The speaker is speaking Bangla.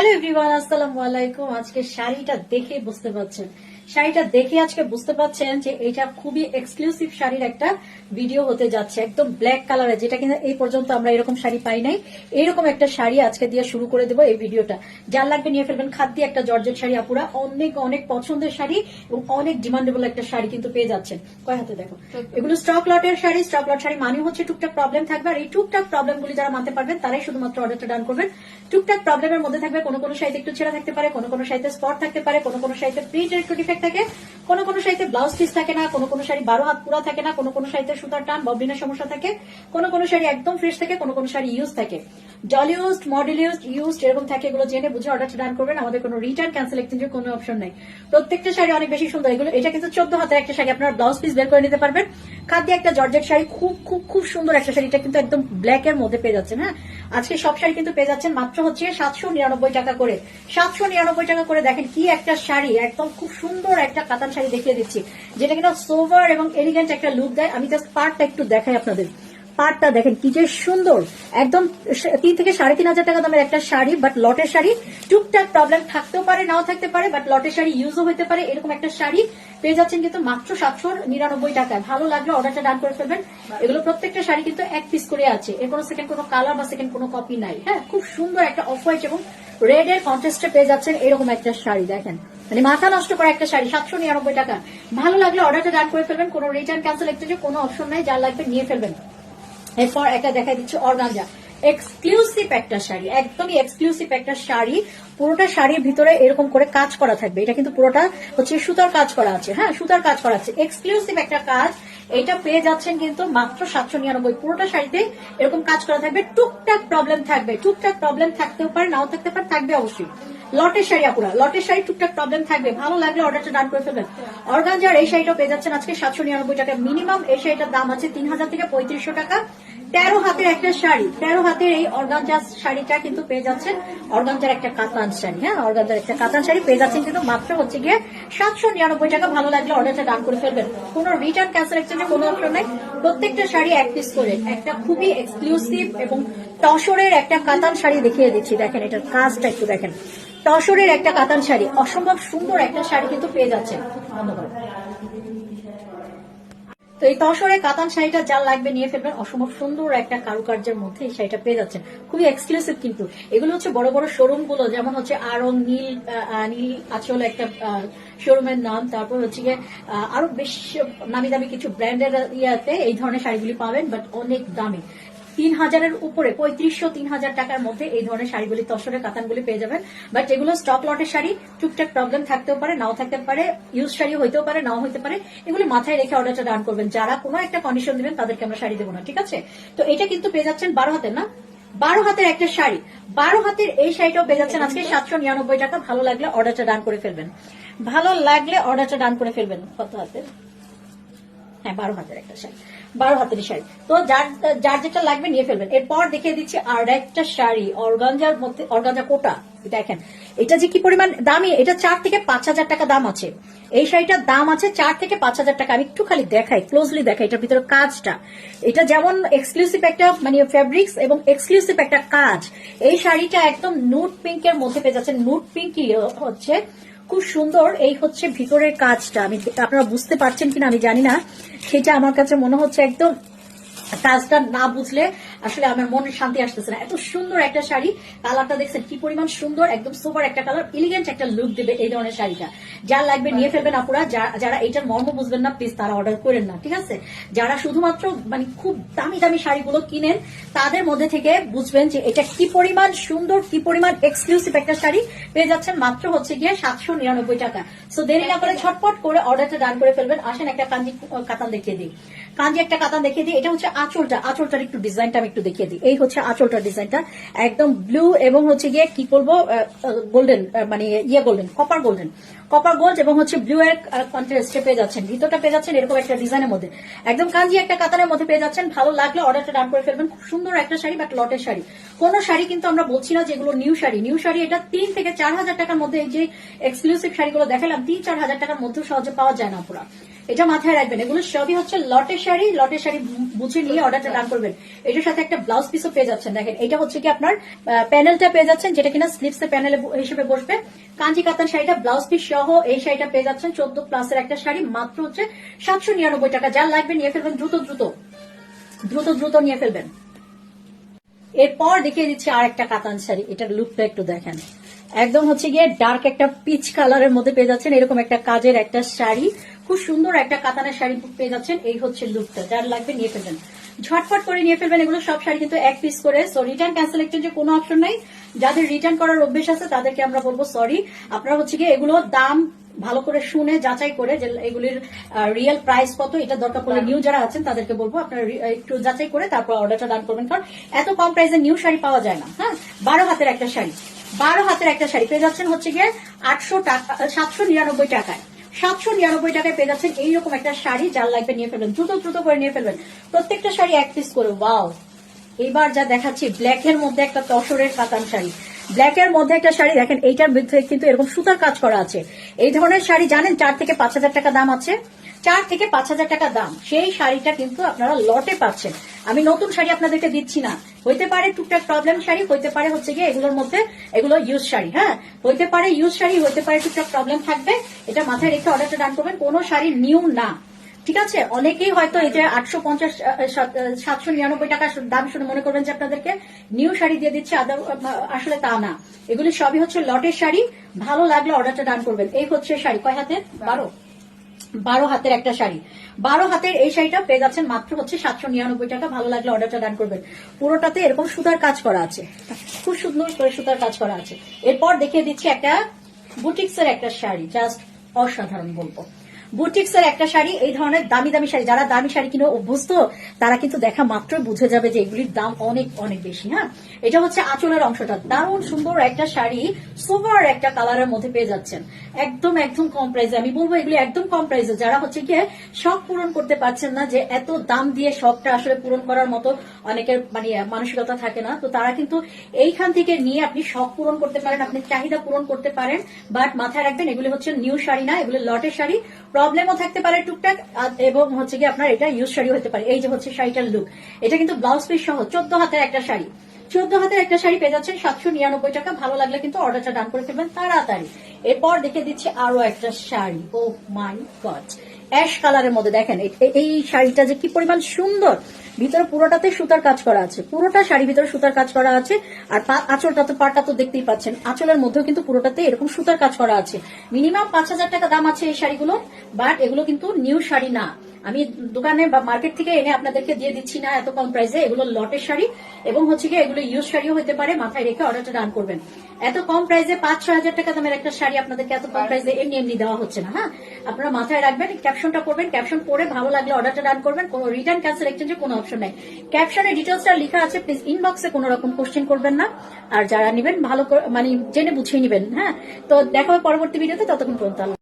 হ্যালো এভরিওয়ান আসসালামু আলাইকুম আজকে শাড়িটা দেখে বুঝতে পারছেন। শাড়িটা দেখে আজকে বুঝতে পারছেন যে এটা খুবই এক্সক্লুসিভ শাড়ির একটা ভিডিও হতে যাচ্ছে একদম ব্ল্যাক কালারের যেটা কিনা এই পর্যন্ত আমরা এরকম শাড়ি পাই নাই। এরকম একটা শাড়ি আজকে দিয়ে শুরু করে দেবো এই ভিডিওটা যার লাগবে নিয়ে ফেলবেন খাদ্য একটা জর্জেট শাড়ি আপুরা। অনেক অনেক পছন্দের শাড়ি এবং অনেক ডিমান্ডেবল একটা শাড়ি কিন্তু পেয়ে যাচ্ছেন। কয় হাতে দেখো। এগুলো স্টক লটের শাড়ি স্টক লট শাড়ি মানে হচ্ছে টুকটাক প্রবলেম থাকবে। আর এই টুকটাক প্রবলেমগুলি যারা মানতে পারবেন তারাই শুধুমাত্র অর্ডারটা ডান করবেন। টুকটাক প্রবলেমের মধ্যে থাকবে কোনো কোনো সাইতে একটু ছেঁড়া থাকতে পারে কোনো কোনো সাইতে স্পট থাকতে পারে কোনো কোনো সাইতে প্রিন্টের একটু ডিফেক্ট থাকে। কোন কোনো শাড়িতে ব্লাউজ পিস থাকে না, কোনো কোনো শাড়ি বারো হাত পুরা থাকে না, কোনো কোনো শাড়িতে সুতার টান ববিনের সমস্যা থাকে। কোনো কোনো শাড়ি একদম ফ্রেশ থাকে, কোনো কোনো শাড়ি ইউজ থাকে। Doll used model used used এরকম থাকে, এগুলো জেনে বুঝে অর্ডার ডান করবেন। আমাদের কোনো রিটার্ন ক্যান্সেল এক্সচেঞ্জের কোনো অপশন নেই। প্রত্যেকটা শাড়ি অনেক বেশি সুন্দর। এগুলো এটা কিন্তু চোদ্দ হাতের একটা শাড়ি, আপনার ব্লাউজ পিস বের করে নিতে পারবেন। খাদ্যে একটা জর্জেট শাড়ি, খুব খুব খুব সুন্দর একটা শাড়ি। এটা কিন্তু একদম ব্ল্যাক এর মধ্যে পেয়ে যাচ্ছেন হ্যাঁ? আজকে সব শাড়ি কিন্তু পেয়ে যাচ্ছেন, মাত্র হচ্ছে সাতশো নিরানব্বই টাকা করে। সাতশো নিরানব্বই টাকা করে দেখেন কি একটা শাড়ি, একদম খুব সুন্দর একটা কাতান শাড়ি দেখিয়ে দিচ্ছি, যেটা কিনা সোভার এবং এলিগেন্ট একটা লুক দেয়। আমি জাস্ট পার্টটা একটু দেখাই আপনাদের। পাটটা দেখেন কি যে সুন্দর। একদম তিন থেকে সাড়ে তিন হাজার টাকা দামের একটা শাড়ি বাট লটের শাড়ি। টুকটাক প্রবলেম থাকতেও পারে, নাও থাকতে পারে বাট লটের শাড়ি ইউজও হতে পারে, এরকম একটা শাড়ি। পেয়ে যাচ্ছেন কিন্তু মাত্র সাতশো নিরানব্বই টাকায়। ভালো লাগলে অর্ডারটা ডান করে ফেলবেন। এগুলো প্রত্যেকটা শাড়ি কিন্তু এক পিস করে আছে। এর কোনো সেকেন্ড কোনো কালার বা সেকেন্ড কোনো কপি নাই। হ্যাঁ খুব সুন্দর একটা অফ হোয়াইট এবং রেড এর কন্টেস্টে পেয়ে যাচ্ছেন এরকম একটা শাড়ি, দেখেন। মানে মাথা নষ্ট করা একটা শাড়ি, সাতশো নিরানব্বই টাকা। ভালো লাগলে অর্ডারটা ডান করে ফেলবেন। কোনো রিটার্ন ক্যান্সেল এক্সচেঞ্জের কোনো অপশন নাই যার লাগবে নিয়ে ফেলবেন। এরপর একটা দেখা দিচ্ছে অর্গানজা। এক্সক্লুসিভ একটা শাড়ি, একদমই এক্সক্লুসিভ একটা শাড়ি। পুরোটা শাড়ির ভিতরে এরকম করে কাজ করা থাকবে। এটা কিন্তু পুরোটা হচ্ছে সুতার কাজ করা আছে। হ্যাঁ সুতার কাজ করা আছে। এক্সক্লুসিভ একটা কাজ। এটা পেয়ে যাচ্ছেন কিন্তু মাত্র সাতশো নিরানব্বই। পুরোটা শাড়িতে এরকম কাজ করা থাকবে। টুকটাক প্রবলেম থাকবে। টুকটাক প্রবলেম থাকতেও পারে, নাও থাকতে পারে, থাকবে অবশ্যই। লটের শাড়ি আপুরা, লটের শাড়ি টুকটাক প্রবলেম থাকবে। ভালো লাগলে অর্ডারটা ডান করে ফেলবেন। অর্গানজার এই শাড়িটা পেয়ে যাচ্ছেন আজকে সাতশো নিরানব্বই টাকা মিনিমাম এই শাড়িটার দাম আছে তিন হাজার থেকে পঁয়ত্রিশশো টাকা। তেরো হাতের একটা শাড়ি, তেরো হাতের এই অর্গানজার শাড়িটা কিন্তু পেয়ে যাচ্ছেন। অর্গানজার একটা কাতান শাড়ি হ্যাঁ? অর্গানজার একটা কাতান শাড়ি পেয়ে যাচ্ছেন কিন্তু মাত্র হচ্ছে গিয়ে সাতশো নিরানব্বই টাকা। ভালো লাগলে অর্ডারটা ডান করে ফেলবেন। কোনো রিটার্ন ক্যান্সেল এক্সচেঞ্জের কোনো অপশন নাই। প্রত্যেকটা শাড়ি এক পিস করে, একটা খুবই এক্সক্লুসিভ এবং তসরের একটা কাতান শাড়ি দেখিয়ে দিচ্ছি। দেখেন, এটার কাজটা একটু দেখেন। টসরের একটা কাতান শাড়ি, অসম্ভব সুন্দর একটা শাড়ি কিন্তু পেয়ে যাচ্ছেন। ধন্যবাদ। তো এই তসরে কাতান শাড়িটা যা লাগবে নিয়ে ফেলবেন। অসম্ভব সুন্দর একটা কারুকার্যের মধ্যে এই শাড়িটা পেয়ে যাচ্ছেন। খুবই এক্সক্লুসিভ কিন্তু। এগুলো হচ্ছে বড় বড় শোরুমগুলো যেমন হচ্ছে আরং নীল নীল আচল একটা শোরুমের নাম। তারপর হচ্ছে গিয়ে আরও বেশ নামি দামি কিছু ব্র্যান্ডের ইয়াতে এই ধরনের শাড়িগুলি পাবেন বাট অনেক দামি। তিন হাজারের উপরে, পঁয়ত্রিশশো তিন হাজার টাকার মধ্যে এই ধরনের শাড়িগুলি তসরের কাতানগুলি পেয়ে যাবেন। বাট এগুলো স্টক লটের শাড়ি, টুকটাক প্রবলেম থাকতেও পারে, নাও থাকতে পারে ইউজ শাড়ি হইতেও পারে, নাও হইতে পারে। এগুলি মাথায় রেখে অর্ডারটা ডান করবেন। যারা কোনো একটা কন্ডিশন দিবেন, তাদেরকে আমরা শাড়ি দেবো না, ঠিক আছে? তো এটা কিন্তু পেয়ে যাচ্ছেন বারো হাতের, না? বারো হাতের একটা শাড়ি। বারো হাতের এই শাড়িটাও পেয়ে যাচ্ছেন আজকে সাতশো নিরানব্বই টাকা। ভালো লাগলে অর্ডারটা ডান করে ফেলবেন। ভালো লাগলে অর্ডারটা ডান করে ফেলবেন। কত হাতের? হ্যাঁ বারো হাতের একটা শাড়ি। বারো হাতের শাড়ি। তো যার যার যেটা লাগবে নিয়ে ফেলবেন। এরপর দেখিয়ে দিচ্ছি আর একটা শাড়ি, অর্গানজার মধ্যে, অর্গানজা কোটা। দেখেন, এটা যে কি পরিমাণ দামি, এটা চার থেকে পাঁচ হাজার টাকা দাম আছে। এই শাড়িটার দাম আছে চার থেকে পাঁচ হাজার টাকা। আমি একটু খালি দেখাই ক্লোজলি দেখাই, এটার ভিতরে কাজটা। এটা যেমন এক্সক্লুসিভ একটা মানে ফেব্রিক্স এবং এক্সক্লুসিভ একটা কাজ। এই শাড়িটা একদম নুট পিঙ্কের মধ্যে পেয়ে যাচ্ছে নুট পিঙ্কই হচ্ছে খুব সুন্দর এই হচ্ছে ভিতরের কাজটা। আমি আপনারা বুঝতে পারছেন কিনা আমি জানি না। সেটা আমার কাছে মনে হচ্ছে একদম কাজটা না বুঝলে আসলে আমার মনে শান্তি আসতেছে না। এত সুন্দর একটা শাড়ি। কালারটা দেখছেন কি পরিমাণ সুন্দর, একদম সুপার একটা কালার এলিগেন্ট একটা লুক দেবে এই ধরনের শাড়িটা। যার লাগবে নিয়ে ফেলবেন আপুরা যারা এইটার মর্ম বুঝবেন না প্লিজ তারা অর্ডার করেন না, ঠিক আছে? যারা শুধুমাত্র মানে খুব দামি দামি শাড়িগুলো কিনেন, তাদের মধ্যে থেকে বুঝবেন যে এটা কি পরিমাণ সুন্দর, কি পরিমাণ এক্সক্লুসিভ একটা শাড়ি। পেয়ে যাচ্ছেন মাত্র হচ্ছে গিয়ে সাতশো নিরানব্বই টাকা। সো দেরি না করে ঝটপট করে অর্ডারটা ডান করে ফেলবেন। আসেন একটা কাঞ্জি, কাতান দেখিয়ে দিই। কাঞ্জি একটা কাতান দেখিয়ে দিই। এটা হচ্ছে আঁচলটা। আঁচলটার একটু ডিজাইনটা একটু দেখিয়ে দিই। এই হচ্ছে আঁচলটার ডিজাইনটা। একদম ব্লু এবং হচ্ছে গিয়ে কি বলব গোল্ডেন মানে ইয়ে golden copper golden copper gold এবং হচ্ছে ব্লু এর কন্ট্রাস্টে পেয়ে যাচ্ছেন। ভিতরটা পেয়ে যাচ্ছেন এরকম একটা ডিজাইনের মধ্যে। একদম কাঞ্জি একটা কাতানের মধ্যে পেয়ে যাচ্ছেন। ভালো লাগলে অর্ডারটা ডান করে ফেলবেন। খুব সুন্দর একটা শাড়ি বাট লটের শাড়ি। কোন শাড়ি কিন্তু আমরা বলছি না যেগুলো নিউ শাড়ি। নিউ শাড়ি এটা তিন থেকে চার হাজার টাকার মধ্যে এই যে এক্সক্লুসিভ শাড়িগুলো দেখালাম, তিন চার হাজার টাকার মধ্যে সহজে পাওয়া যায় না পুরা। এটা মাথায় রাখবেন, এগুলো সবই হচ্ছে লটের শাড়ি লটের শাড়ি বুঝে নিয়ে অর্ডারটা ডান করবেন। এটার সাথে একটা ব্লাউজ পিসও পেয়ে যাচ্ছেন। দেখেন, এটা হচ্ছে কি আপনার প্যানেলটা পেয়ে যাচ্ছেন, যেটা কিনা স্লিপস প্যানেল হিসেবে বসবে। কাঞ্জি কাতান শাড়িটা ব্লাউজ পিস সহ এই শাড়িটা পেয়ে যাচ্ছেন, চোদ্দ প্লাসের একটা শাড়ি, মাত্র হচ্ছে সাতশো নিরানব্বই টাকা। যার লাগবে নিয়ে ফেলবেন, দ্রুত দ্রুত। দ্রুত দ্রুত নিয়ে ফেলবেন। এরপর দেখিয়ে দিচ্ছি আর একটা কাতান শাড়ি, এটার লুকটা একটু দেখেন। একদম হচ্ছে গিয়ে ডার্ক একটা পিচ কালারের মধ্যে পেয়ে যাচ্ছেন, এরকম একটা কাজের একটা শাড়ি। খুব সুন্দর একটা কাতানের শাড়ি পেয়ে যাচ্ছেন। এই হচ্ছে লুকটা। যার লাগবে নিয়ে ফেলবেন। ঝটফট করে নিয়ে ফেলবেন এগুলো। সব শাড়ি কিন্তু এক পিস করে। সো রিটার্ন ক্যান্সেল এক্সচেঞ্জের কোনো অপশন নাই। যাদের রিটার্ন করার অভ্যেস আছে, তাদেরকে আমরা বলব সরি আপনারা হচ্ছে গিয়ে এগুলো দাম ভালো করে শুনে, যাচাই করে যে এগুলির রিয়েল প্রাইস কত, এটা দরকার পড়লে নিউ যারা আছেন, তাদেরকে বলব আপনারা একটু যাচাই করে তারপর অর্ডারটা দান করবেন। কারণ এত কম প্রাইসে নিউ শাড়ি পাওয়া যায় না। হ্যাঁ? বারো হাতের একটা শাড়ি। বারো হাতের একটা শাড়ি। পেয়ে যাচ্ছেন হচ্ছে গিয়ে আটশো টাকা, সাতশো নিরানব্বই টাকায়। সাতশো নিরানব্বই টাকায় পেয়ে যাচ্ছেন এইরকম একটা শাড়ি, যার লাগবে নিয়ে ফেলবেন, দ্রুত দ্রুত করে নিয়ে ফেলবেন। প্রত্যেকটা শাড়ি এক পিস করে ওয়াও এবার যা দেখাচ্ছি ব্ল্যাক এর মধ্যে একটা তসরের কাতান শাড়ি। ব্ল্যাক এর মধ্যে একটা শাড়ি, দেখেন, এইটার ভিতরে কিন্তু এরকম সুতার কাজ করা আছে। এই ধরনের শাড়ি, জানেন, চার থেকে পাঁচ হাজার টাকা দাম আছে? চার থেকে পাঁচ হাজার টাকা দাম। সেই শাড়িটা কিন্তু আপনারা লটে পাচ্ছেন। আমি নতুন শাড়ি আপনাদেরকে দিচ্ছি না। হইতে পারে টুকটাক প্রবলেম শাড়ি, হইতে পারে হচ্ছে গিয়ে এগুলোর মধ্যে এগুলো ইউজ শাড়ি হ্যাঁ? হইতে পারে ইউজ শাড়ি, হইতে পারে টুকটাক প্রবলেম থাকবে, এটা মাথায় রেখে অর্ডারটা ডান করবেন। কোনো শাড়ি নিউ না। ঠিক আছে? অনেকেই হয়তো যে আটশো পঞ্চাশ সাতশো নিরানব্বই টাকা দাম শুনে মনে করবেন যে আপনাদেরকে নিউ শাড়ি দিয়ে দিচ্ছে আসলে তা না। এগুলি সবই হচ্ছে লটের শাড়ি। ভালো লাগলে অর্ডারটা ডান করবেন। এই হচ্ছে শাড়ি। কয় হাতে? বারো। বারো হাতের একটা শাড়ি। বারো হাতের এই শাড়িটা পেয়ে যাচ্ছেন মাত্র হচ্ছে সাতশো নিরানব্বই টাকা। ভালো লাগলে অর্ডারটা ডান করবেন। পুরোটাতে এরকম সুতার কাজ করা আছে। খুব সুন্দর করে সুতার কাজ করা আছে। এরপর দেখিয়ে দিচ্ছি একটা বুটিক্সের একটা শাড়ি জাস্ট অসাধারণ বলব। বুটিক্স এর একটা শাড়ি, এই ধরনের দামি দামি শাড়ি, যারা দামি শাড়ি কিনে অভ্যস্ত, তারা কিন্তু দেখা মাত্রই বুঝে যাবে যে এগুলির দাম অনেক অনেক বেশি হ্যাঁ? এটা হচ্ছে আঁচলের অংশটা। দারুণ সুন্দর একটা শাড়ি সোভার একটা কালারের মধ্যে পেয়ে যাচ্ছেন। একদম একদম কম প্রাইসে আমি বলব এগুলি একদম কম প্রাইসে যারা হচ্ছে গিয়ে শখ পূরণ করতে পারছেন না যে এত দাম দিয়ে শখটা আসলে পূরণ করার মতো অনেকের মানে মানসিকতা থাকে না, তো তারা কিন্তু এইখান থেকে নিয়ে আপনি শখ পূরণ করতে পারেন, আপনি চাহিদা পূরণ করতে পারেন, বাট মাথায় রাখবেন এগুলি হচ্ছে নিউ শাড়ি না, এগুলি লটের শাড়ি। প্রবলেমও থাকতে পারে টুকটাক এবং হচ্ছে কি আপনার এটা ইউজ শাড়ি হতে পারে। এই যে হচ্ছে শাড়িটার লুক এটা কিন্তু ব্লাউজ পিস সহ চোদ্দ হাতের একটা শাড়ি। চোদ্দ হাতের একটা শাড়ি পেয়ে যাচ্ছেন সাতশো নিরানব্বই টাকা। ভালো লাগলে কিন্তু অর্ডারটা ডান করে ফেলবেন তাড়াতাড়ি। এরপর দেখে দিচ্ছি আরও একটা শাড়ি। ও মাই গড অ্যাশ কালারের মধ্যে দেখেন এই শাড়িটা যে কি পরিমাণ সুন্দর! ভিতরে পুরোটাতে সুতার কাজ করা আছে। পুরোটা শাড়ি ভিতরে সুতার কাজ করা আছে আর আঁচলটা তো পাটা তো দেখতেই পাচ্ছেন। আঁচলের মধ্যেও কিন্তু পুরোটাতে এরকম সুতার কাজ করা আছে। মিনিমাম পাঁচ হাজার টাকা দাম আছে এই শাড়িগুলো বাট এগুলো কিন্তু নিউ শাড়ি না। আমি দোকানে বা মার্কেট থেকে এনে আপনাদেরকে দিয়ে দিচ্ছি না এত কম প্রাইসে এগুলো লটের শাড়ি এবং হচ্ছে কি এগুলো ইউজ শাড়িও হতে পারে, মাথায় রেখে অর্ডারটা ডান করবেন। এত কম প্রাইসে পাঁচ ছয় হাজার টাকা দামের একটা শাড়ি আপনাদেরকে এত কম প্রাইসে এমনি এমনি দেওয়া হচ্ছে না হ্যাঁ? আপনারা মাথায় রাখবেন ক্যাপশনটা পড়বেন ক্যাপশন পড়ে ভালো লাগলে অর্ডারটা ডান করবেন, কোনো রিটার্ন ক্যান্সেল এক্সচেঞ্জের কোনো অপশন নাই। ক্যাপশনে ডিটেলসটা লেখা আছে প্লিজ ইনবক্সে কোনো রকম কোশ্চেন করবেন না। আর যারা নেবেন, ভালো মানে জেনে বুঝিয়ে নেবেন হ্যাঁ? তো দেখা হবে পরবর্তী ভিডিওতে ততক্ষণ পর্যন্ত